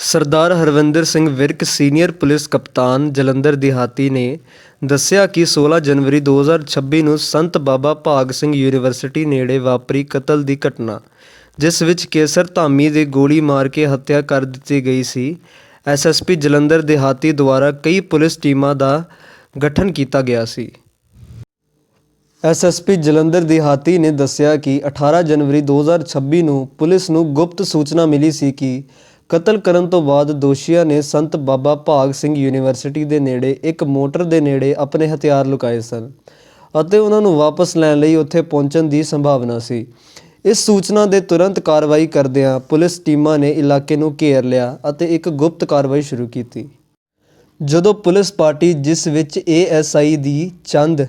ਸਰਦਾਰ Harvinder Singh Virk, senior police ਕਪਤਾਨ ਜਲੰਧਰ ਦਿਹਾਤੀ ਨੇ ਦੱਸਿਆ ਕਿ 16 ਜਨਵਰੀ 2026 ਨੂੰ ਸੰਤ ਬਾਬਾ ਭਾਗ ਸਿੰਘ ਯੂਨੀਵਰਸਿਟੀ ਨੇੜੇ ਵਾਪਰੀ ਕਤਲ ਦੀ ਘਟਨਾ, ਜਿਸ ਵਿੱਚ ਕੇਸਰ ਧਾਮੀ ਦੇ ਗੋਲੀ ਮਾਰ ਕੇ ਹੱਤਿਆ ਕਰ ਦਿੱਤੀ ਗਈ ਸੀ। ਐਸਐਸਪੀ ਜਲੰਧਰ ਦਿਹਾਤੀ ਦੁਆਰਾ ਕਈ ਪੁਲਿਸ ਟੀਮਾਂ ਦਾ ਗਠਨ ਕੀਤਾ ਗਿਆ ਸੀ। ਐਸਐਸਪੀ ਜਲੰਧਰ ਦਿਹਾਤੀ ਨੇ ਦੱਸਿਆ ਕਿ 18 ਜਨਵਰੀ 2026 ਨੂੰ ਪੁਲਿਸ ਨੂੰ ਗੁਪਤ ਸੂਚਨਾ ਮਿਲੀ ਸੀ ਕਿ ਕਤਲ ਕਰਨ ਤੋਂ ਬਾਅਦ ਦੋਸ਼ੀਆਂ ਨੇ ਸੰਤ ਬਾਬਾ ਭਾਗ ਸਿੰਘ ਯੂਨੀਵਰਸਿਟੀ ਦੇ ਨੇੜੇ ਇੱਕ ਮੋਟਰ ਦੇ ਨੇੜੇ ਆਪਣੇ ਹਥਿਆਰ ਲੁਕਾਏ ਸਨ ਅਤੇ ਉਹਨਾਂ ਨੂੰ ਵਾਪਸ ਲੈਣ ਲਈ ਉੱਥੇ ਪਹੁੰਚਣ ਦੀ ਸੰਭਾਵਨਾ ਸੀ। ਇਸ ਸੂਚਨਾ ਦੇ ਤੁਰੰਤ ਕਾਰਵਾਈ ਕਰਦਿਆਂ ਪੁਲਿਸ ਟੀਮਾਂ ਨੇ ਇਲਾਕੇ ਨੂੰ ਘੇਰ ਲਿਆ ਅਤੇ ਇੱਕ ਗੁਪਤ ਕਾਰਵਾਈ ਸ਼ੁਰੂ ਕੀਤੀ। ਜਦੋਂ ਪੁਲਿਸ ਪਾਰਟੀ ਜਿਸ ਵਿੱਚ ਏਐਸਆਈ ਦੀ ਚੰਦ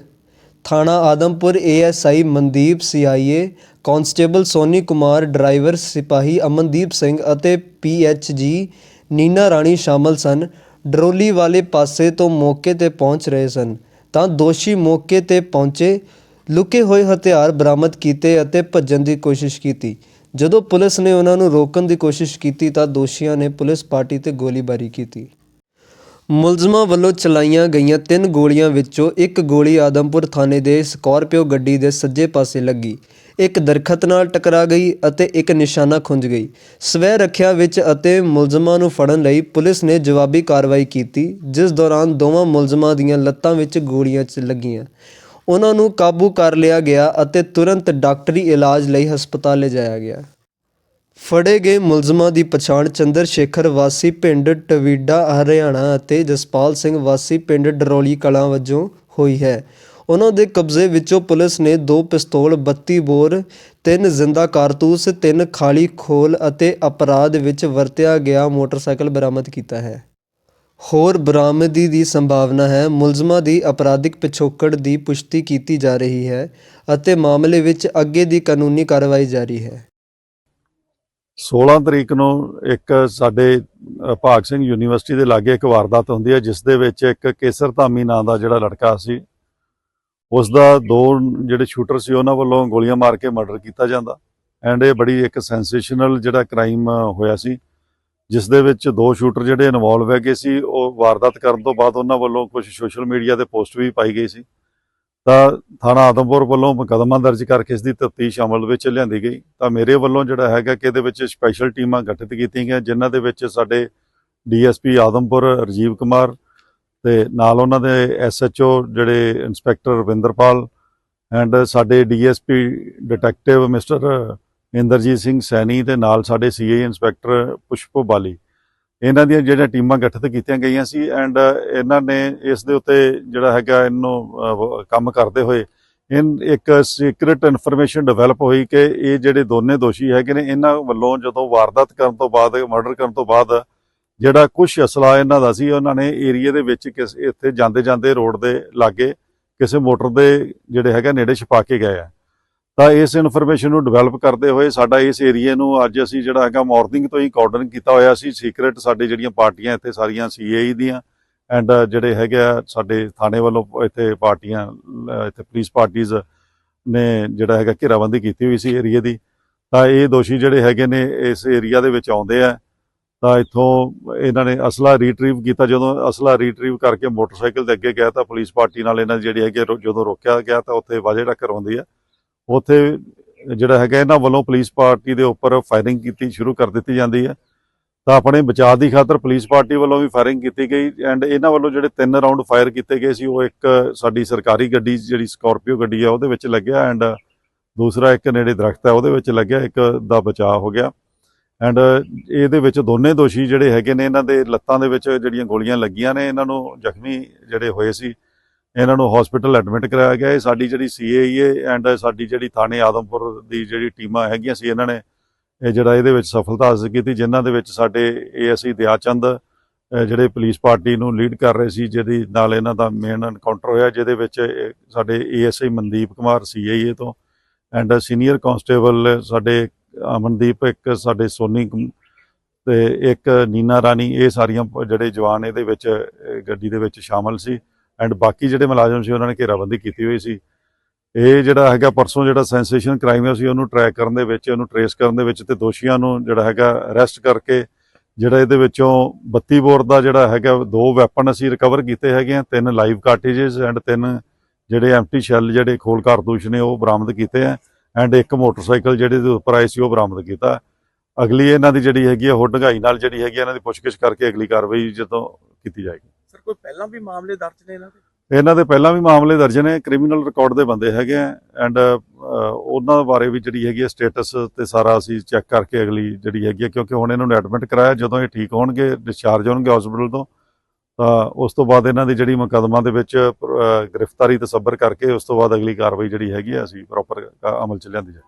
ਥਾਣਾ Adampur ASI Mandeep CIA, constable Soni Kumar, driver ਸਿਪਾਹੀ ਅਮਨਦੀਪ ਸਿੰਘ ਅਤੇ ਪੀਐਚਜੀ ਨੀਨਾ ਰਾਣੀ ਸ਼ਾਮਲ ਸਨ। ਡਰੋਲੀ ਵਾਲੇ ਪਾਸੇ ਤੋਂ ਮੌਕੇ ਤੇ ਪਹੁੰਚ ਰਹੇ ਸਨ। ਤਾਂ ਦੋਸ਼ੀ ਮੌਕੇ ਤੇ ਪਹੁੰਚੇ, ਲੁਕੇ ਹੋਏ ਹਥਿਆਰ ਬਰਾਮਦ ਕੀਤੇ ਅਤੇ ਭੱਜਣ ਦੀ ਕੋਸ਼ਿਸ਼ ਕੀਤੀ। ਜਦੋਂ ਪੁਲਿਸ ਨੇ ਉਹਨਾਂ ਨੂੰ ਰੋਕਣ ਦੀ ਕੋਸ਼ਿਸ਼ ਕੀਤੀ ਤਾਂ ਦੋਸ਼ੀਆਂ ਨੇ ਪੁਲਿਸ ਪਾਰਟੀ ਤੇ ਗੋਲੀਬਾਰੀ ਕੀਤੀ। ਮੁਲਜ਼ਮਾਂ ਵੱਲੋਂ ਚਲਾਈਆਂ ਗਈਆਂ ਤਿੰਨ ਗੋਲੀਆਂ ਵਿੱਚੋਂ ਇੱਕ ਗੋਲੀ ਆਦਮਪੁਰ ਥਾਣੇ ਦੇ ਸਕਾਰਪੀਓ ਗੱਡੀ ਦੇ ਸੱਜੇ ਪਾਸੇ ਲੱਗੀ। ਇੱਕ ਦਰਖਤ ਨਾਲ ਟਕਰਾ ਗਈ ਅਤੇ ਇੱਕ ਨਿਸ਼ਾਨਾ ਖੁੰਝ ਗਈ। ਸਵੈ ਰੱਖਿਆ ਵਿੱਚ ਅਤੇ ਮੁਲਜ਼ਮਾਂ ਨੂੰ ਫੜਨ ਲਈ ਪੁਲਿਸ ਨੇ ਜਵਾਬੀ ਕਾਰਵਾਈ ਕੀਤੀ, ਜਿਸ ਦੌਰਾਨ ਦੋਵਾਂ ਮੁਲਜ਼ਮਾਂ ਦੀਆਂ ਲੱਤਾਂ ਵਿੱਚ ਗੋਲੀਆਂ ਚ ਲੱਗੀਆਂ। ਉਹਨਾਂ ਨੂੰ ਕਾਬੂ ਕਰ ਲਿਆ ਗਿਆ ਅਤੇ ਤੁਰੰਤ ਡਾਕਟਰੀ ਇਲਾਜ ਲਈ ਹਸਪਤਾਲ ਲਿਜਾਇਆ ਗਿਆ। ਫੜੇ ਗਏ ਮੁਲਜ਼ਮਾਂ ਦੀ ਪਛਾਣ ਚੰਦਰ ਸ਼ੇਖਰ ਵਾਸੀ ਪਿੰਡ ਟਵੀਡਾ, ਹਰਿਆਣਾ ਅਤੇ ਜਸਪਾਲ ਸਿੰਘ ਵਾਸੀ ਪਿੰਡ ਡਰੋਲੀ ਕਲਾਂ ਵਜੋਂ ਹੋਈ ਹੈ। ਉਹਨਾਂ ਦੇ ਕਬਜ਼ੇ ਵਿੱਚੋਂ ਪੁਲਿਸ ਨੇ ਦੋ ਪਿਸਤੌਲ 32 ਬੋਰ, ਤਿੰਨ ਜ਼ਿੰਦਾ ਕਾਰਤੂਸ, ਤਿੰਨ ਖਾਲੀ ਖੋਲ ਅਤੇ ਅਪਰਾਧ ਵਿੱਚ ਵਰਤਿਆ ਗਿਆ ਮੋਟਰਸਾਈਕਲ ਬਰਾਮਦ ਕੀਤਾ ਹੈ। ਹੋਰ ਬਰਾਮਦੀ ਦੀ ਸੰਭਾਵਨਾ ਹੈ। ਮੁਲਜ਼ਮਾਂ ਦੀ ਅਪਰਾਧਿਕ ਪਿਛੋਕੜ ਦੀ ਪੁਸ਼ਟੀ ਕੀਤੀ ਜਾ ਰਹੀ ਹੈ ਅਤੇ ਮਾਮਲੇ ਵਿੱਚ ਅੱਗੇ ਦੀ ਕਾਨੂੰਨੀ ਕਾਰਵਾਈ ਜਾਰੀ ਹੈ। 16 ਤਰੀਕ ਨੂੰ ਇੱਕ ਸਾਡੇ ਭਾਗ ਸਿੰਘ ਯੂਨੀਵਰਸਿਟੀ ਦੇ ਲਾਗੇ ਇੱਕ ਵਾਰਦਾਤ ਹੁੰਦੀ ਹੈ, ਜਿਸ ਦੇ ਵਿੱਚ ਇੱਕ ਕੇਸਰ ਧਾਮੀ ਨਾਂ ਦਾ ਜਿਹੜਾ ਲੜਕਾ ਸੀ ਉਸ ਦਾ ਦੋ ਜਿਹੜੇ ਸ਼ੂਟਰ ਸੀ, ਉਹਨਾਂ ਵੱਲੋਂ ਗੋਲੀਆਂ ਮਾਰ ਕੇ ਮਰਡਰ ਕੀਤਾ ਜਾਂਦਾ ਐਂਡ ਇਹ ਬੜੀ ਇੱਕ ਸੈਂਸੇਸ਼ਨਲ ਜਿਹੜਾ ਕ੍ਰਾਈਮ ਹੋਇਆ ਸੀ, ਜਿਸ ਦੇ ਵਿੱਚ ਦੋ ਸ਼ੂਟਰ ਜਿਹੜੇ ਇਨਵੋਲਵ ਹੈਗੇ ਸੀ, ਉਹ ਵਾਰਦਾਤ ਕਰਨ ਤੋਂ ਬਾਅਦ ਉਹਨਾਂ ਵੱਲੋਂ ਕੁਝ ਸੋਸ਼ਲ ਮੀਡੀਆ ਤੇ ਪੋਸਟ ਵੀ ਪਾਈ ਗਈ ਸੀ। ਤਾਂ ਥਾਣਾ ਆਦਮਪੁਰ ਵੱਲੋਂ ਮੁਕੱਦਮਾ ਦਰਜ ਕਰਕੇ ਇਸ ਦੀ ਤਫਤੀਸ਼ ਅਮਲ ਵਿੱਚ ਲਿਆਂਦੀ ਗਈ। ਤਾਂ ਮੇਰੇ ਵੱਲੋਂ ਜਿਹੜਾ ਹੈਗਾ ਕਿ ਇਹਦੇ ਵਿੱਚ ਸਪੈਸ਼ਲ ਟੀਮਾਂ ਗਠਿਤ ਕੀਤੀਆਂ ਗਈਆਂ, ਜਿਨ੍ਹਾਂ ਦੇ ਵਿੱਚ ਸਾਡੇ ਡੀਐਸਪੀ ਆਦਮਪੁਰ ਰਜੀਵ ਕੁਮਾਰ ਤੇ ਨਾਲ ਉਹਨਾਂ ਦੇ ਐਸਐਚਓ ਜਿਹੜੇ ਇੰਸਪੈਕਟਰ ਰਵਿੰਦਰਪਾਲ ਐਂਡ ਸਾਡੇ DSP detective mister Inderjit Singh Saini ਤੇ ਨਾਲ ਸਾਡੇ ਸੀਆਈ ਇੰਸਪੈਕਟਰ ਪੁਸ਼ਪੋ ਬਾਲੀ। ਇਹਨਾਂ ਦੀਆਂ ਜਿਹੜੀਆਂ ਟੀਮਾਂ ਗਠਿਤ ਕੀਤੀਆਂ ਗਈਆਂ ਸੀ ਐਂਡ ਇਹਨਾਂ ਨੇ ਇਸ ਦੇ ਉੱਤੇ ਜਿਹੜਾ ਹੈਗਾ ਇਹਨੂੰ ਕੰਮ ਕਰਦੇ ਹੋਏ ਇਨ, ਇੱਕ ਸੀਕ੍ਰੀਟ ਇਨਫੋਰਮੇਸ਼ਨ ਡਿਵੈਲਪ ਹੋਈ ਕਿ ਇਹ ਜਿਹੜੇ ਦੋਨੇ ਦੋਸ਼ੀ ਹੈਗੇ ਨੇ, ਇਹਨਾਂ ਵੱਲੋਂ ਜਦੋਂ ਵਾਰਦਾਤ ਕਰਨ ਤੋਂ ਬਾਅਦ ਮਰਡਰ ਕਰਨ ਤੋਂ ਬਾਅਦ ਜਿਹੜਾ ਕੁਝ ਅਸਲਾ ਇਹਨਾਂ ਦਾ ਸੀ, ਉਹਨਾਂ ਨੇ ਏਰੀਆ ਦੇ ਵਿੱਚ ਕਿਸ, ਇੱਥੇ ਜਾਂਦੇ ਜਾਂਦੇ ਰੋਡ ਦੇ ਲਾਗੇ ਕਿਸੇ ਮੋਟਰ ਦੇ ਜਿਹੜੇ ਹੈਗਾ ਨੇੜੇ ਛਪਾ ਕੇ ਗਏ ਆ। ਤਾਂ ਇਸ ਇਨਫੋਰਮੇਸ਼ਨ ਨੂੰ ਡਿਵੈਲਪ ਕਰਦੇ ਹੋਏ ਸਾਡਾ ਇਸ ਏਰੀਏ ਨੂੰ ਅੱਜ ਅਸੀਂ ਜਿਹੜਾ ਹੈਗਾ ਮਾਰਨਿੰਗ ਤੋਂ ਹੀ ਕਾਰਡਨ ਕੀਤਾ ਹੋਇਆ ਸੀ। ਸੀਕ੍ਰੀਟ ਸਾਡੇ ਜਿਹੜੀਆਂ ਪਾਰਟੀਆਂ ਇੱਥੇ ਸਾਰੀਆਂ ਸੀਏਈ ਦੀਆਂ ਐਂਡ ਜਿਹੜੇ ਹੈਗੇ ਆ ਸਾਡੇ ਥਾਣੇ ਵੱਲੋਂ ਇੱਥੇ ਪਾਰਟੀਆਂ ਇੱਥੇ ਪੁਲਿਸ ਪਾਰਟੀਆਂ ਨੇ ਜਿਹੜਾ ਹੈਗਾ ਘੇਰਾਬੰਦੀ ਕੀਤੀ ਹੋਈ ਸੀ ਏਰੀਏ ਦੀ। ਤਾਂ ਇਹ ਦੋਸ਼ੀ ਜਿਹੜੇ ਹੈਗੇ ਨੇ ਇਸ ਏਰੀਆ ਦੇ ਵਿੱਚ ਆਉਂਦੇ ਆ। ਤਾਂ ਇੱਥੋਂ ਇਹਨਾਂ ਨੇ ਅਸਲਾ ਰੀਟਰੀਵ ਕੀਤਾ। ਜਦੋਂ ਅਸਲਾ ਰੀਟਰੀਵ ਕਰਕੇ ਮੋਟਰਸਾਈਕਲ ਦੇ ਅੱਗੇ ਗਿਆ ਤਾਂ ਪੁਲਿਸ ਪਾਰਟੀ ਨਾਲ ਇਹਨਾਂ ਦੀ ਜਿਹੜੀ ਹੈਗੀ ਆ, ਜਦੋਂ ਰੋਕਿਆ ਗਿਆ ਤਾਂ ਉੱਥੇ ਵਾਜੇ ਟੱਕਰ ਹੁੰਦੀ ਆ। ਉੱਥੇ ਜਿਹੜਾ ਹੈਗਾ ਇਹਨਾਂ ਵੱਲੋਂ ਪੁਲਿਸ ਪਾਰਟੀ ਦੇ ਉੱਪਰ ਫਾਇਰਿੰਗ ਕੀਤੀ ਸ਼ੁਰੂ ਕਰ ਦਿੱਤੀ ਜਾਂਦੀ ਹੈ। ਤਾਂ ਆਪਣੇ ਬਚਾਅ ਦੀ ਖਾਤਰ ਪੁਲਿਸ ਪਾਰਟੀ ਵੱਲੋਂ ਵੀ ਫਾਇਰਿੰਗ ਕੀਤੀ ਗਈ ਐਂਡ ਇਹਨਾਂ ਵੱਲੋਂ ਜਿਹੜੇ ਤਿੰਨ ਰਾਉਂਡ ਫਾਇਰ ਕੀਤੇ ਗਏ ਸੀ, ਉਹ ਇੱਕ ਸਾਡੀ ਸਰਕਾਰੀ ਗੱਡੀ ਜਿਹੜੀ ਸਕਾਰਪੀਓ ਗੱਡੀ ਆ, ਉਹਦੇ ਵਿੱਚ ਲੱਗਿਆ ਐਂਡ ਦੂਸਰਾ ਇੱਕ ਨੇੜੇ ਦਰਖਤ ਹੈ ਉਹਦੇ ਵਿੱਚ ਲੱਗਿਆ, ਇੱਕ ਦਾ ਬਚਾਅ ਹੋ ਗਿਆ। ਐਂਡ ਇਹਦੇ ਵਿੱਚ ਦੋਨੇ ਦੋਸ਼ੀ ਜਿਹੜੇ ਹੈਗੇ ਨੇ, ਇਹਨਾਂ ਦੇ ਲੱਤਾਂ ਦੇ ਵਿੱਚ ਜਿਹੜੀਆਂ ਗੋਲੀਆਂ ਲੱਗੀਆਂ ਨੇ, ਇਹਨਾਂ ਨੂੰ ਜ਼ਖਮੀ ਜਿਹੜੇ ਹੋਏ ਸੀ। ਇਹਨਾਂ ਨੂੰ ਹਸਪੀਟਲ ਐਡਮਿਟ ਕਰਾਇਆ ਗਿਆ। ਇਹ ਸਾਡੀ ਜਿਹੜੀ ਸੀਏਏ ਐਂਡ ਸਾਡੀ ਜਿਹੜੀ ਥਾਣੇ ਆਦਮਪੁਰ ਦੀ ਜਿਹੜੀ ਟੀਮਾਂ ਹੈਗੀਆਂ ਸੀ, ਇਹਨਾਂ ਨੇ ਇਹ ਜਿਹੜਾ ਇਹਦੇ ਵਿੱਚ ਸਫਲਤਾ ਹਾਸਲ ਕੀਤੀ, ਜਿਨ੍ਹਾਂ ਦੇ ਵਿੱਚ ਸਾਡੇ ਏਐਸਆਈ ਦਿਆਚੰਦ, ਅਹ ਜਿਹੜੇ ਪੁਲਿਸ ਪਾਰਟੀ ਨੂੰ ਲੀਡ ਕਰ ਰਹੇ ਸੀ, ਜਿਹਦੀ ਨਾਲ ਇਹਨਾਂ ਦਾ ਮੇਨ ਐਨਕਾਊਂਟਰ ਹੋਇਆ, ਜਿਹਦੇ ਵਿੱਚ ਇਹ ਸਾਡੇ ਏਐਸਆਈ ਮਨਦੀਪ ਕੁਮਾਰ ਸੀਆਈਏ ਤੋਂ ਐਂਡ ਸੀਨੀਅਰ ਕਾਂਸਟੇਬਲ ਸਾਡੇ ਅਮਨਦੀਪ, ਇੱਕ ਸਾਡੇ ਸੋਨੀ ਕੁਮ- ਤੇ ਇੱਕ ਨੀਨਾ ਰਾਣੀ, ਇਹ ਸਾਰੀਆਂ ਜਿਹੜੇ ਜਵਾਨ ਇਹਦੇ ਵਿੱਚ ਗੱਡੀ ਦੇ ਵਿੱਚ ਸ਼ਾਮਲ ਸੀ। ਐਂਡ ਬਾਕੀ ਜਿਹੜੇ ਮੁਲਾਜ਼ਮ ਸੀ, ਉਹਨਾਂ ਨੇ ਘੇਰਾਬੰਦੀ ਕੀਤੀ ਹੋਈ ਸੀ। ਇਹ ਜਿਹੜਾ ਹੈਗਾ, ਪਰਸੋਂ ਜਿਹੜਾ ਸੈਂਸੇਸ਼ਨ ਕ੍ਰਾਈਮ ਸੀ, ਉਹਨੂੰ ਟਰੈਕ ਕਰਨ ਦੇ ਵਿੱਚ, ਉਹਨੂੰ ਟਰੇਸ ਕਰਨ ਦੇ ਵਿੱਚ ਤੇ ਦੋਸ਼ੀਆਂ ਨੂੰ ਜਿਹੜਾ ਹੈਗਾ ਅਰੈਸਟ ਕਰਕੇ ਜਿਹੜਾ ਇਹਦੇ ਵਿੱਚੋਂ 32 ਬੋਰ ਦਾ ਜਿਹੜਾ ਹੈਗਾ, ਦੋ ਵੈਪਨ ਅਸੀਂ ਰਿਕਵਰ ਕੀਤੇ ਹੈਗੇ ਆ, ਤਿੰਨ ਲਾਈਵ ਕਾਰਟ੍ਰਿਜਸ ਐਂਡ ਤਿੰਨ ਜਿਹੜੇ ਐਮਟੀ ਸ਼ੈਲ ਜਿਹੜੇ ਖੋਲ ਕਾਰਤੂਸ ਨੇ, ਉਹ ਬਰਾਮਦ ਕੀਤੇ ਆ। ਐਂਡ ਇੱਕ ਮੋਟਰਸਾਈਕਲ ਜਿਹੜੇ ਦੇ ਉੱਪਰ ਆਏ ਸੀ, ਉਹ ਬਰਾਮਦ ਕੀਤਾ। ਅਗਲੀ ਇਹਨਾਂ ਦੀ ਜਿਹੜੀ ਹੈਗੀ ਆ, ਉਹ ਢੰਗਾਈ ਨਾਲ ਜਿਹੜੀ ਹੈਗੀ ਆ, ਇਹਨਾਂ ਦੀ ਪੁੱਛਗਿੱਛ ਕਰਕੇ ਅਗਲੀ ਕਾਰਵਾਈ ਜਦੋਂ ਕੀਤੀ ਜਾਏਗੀ। ਸਰ ਕੋਈ ਪਹਿਲਾਂ ਵੀ ਮਾਮਲੇ ਦਰਜ ਨੇ ਇਹਨਾਂ ਦੇ? ਇਹਨਾਂ ਦੇ ਪਹਿਲਾਂ ਵੀ ਮਾਮਲੇ ਦਰਜ ਨੇ ਕ੍ਰਿਮੀਨਲ ਰਿਕਾਰਡ ਦੇ ਬੰਦੇ ਹੈਗੇ ਆ ਐਂਡ ਉਹਨਾਂ ਬਾਰੇ ਵੀ ਜਿਹੜੀ ਹੈਗੀ ਹੈ ਸਟੇਟਸ ਤੇ ਸਾਰਾ ਅਸੀਂ ਚੈੱਕ ਕਰਕੇ ਅਗਲੀ ਜਿਹੜੀ ਹੈਗੀ ਹੈ ਕਿਉਂਕਿ ਹੁਣ ਇਹਨਾਂ ਨੂੰ ਐਡਮਿਟ ਕਰਾਇਆ ਜਦੋਂ ਇਹ ਠੀਕ ਹੋਣਗੇ ਡਿਸਚਾਰਜ ਹੋਣਗੇ ਹਸਪੀਟਲ ਤੋਂ ਤਾਂ ਉਸ ਤੋਂ ਬਾਅਦ ਇਹਨਾਂ ਦੀ ਜਿਹੜੀ ਮੁਕੱਦਮਾ ਦੇ ਵਿੱਚ ਅਹ, ਗ੍ਰਿਫਤਾਰੀ ਤਸੱਬਰ ਕਰਕੇ ਉਸ ਤੋਂ ਬਾਅਦ ਅਗਲੀ ਕਾਰਵਾਈ ਜਿਹੜੀ ਹੈਗੀ ਹੈ ਅਸੀਂ ਪ੍ਰੋਪਰ ਅਮਲ ਚ ਲਿਆਂਦੀ ਜਾਏ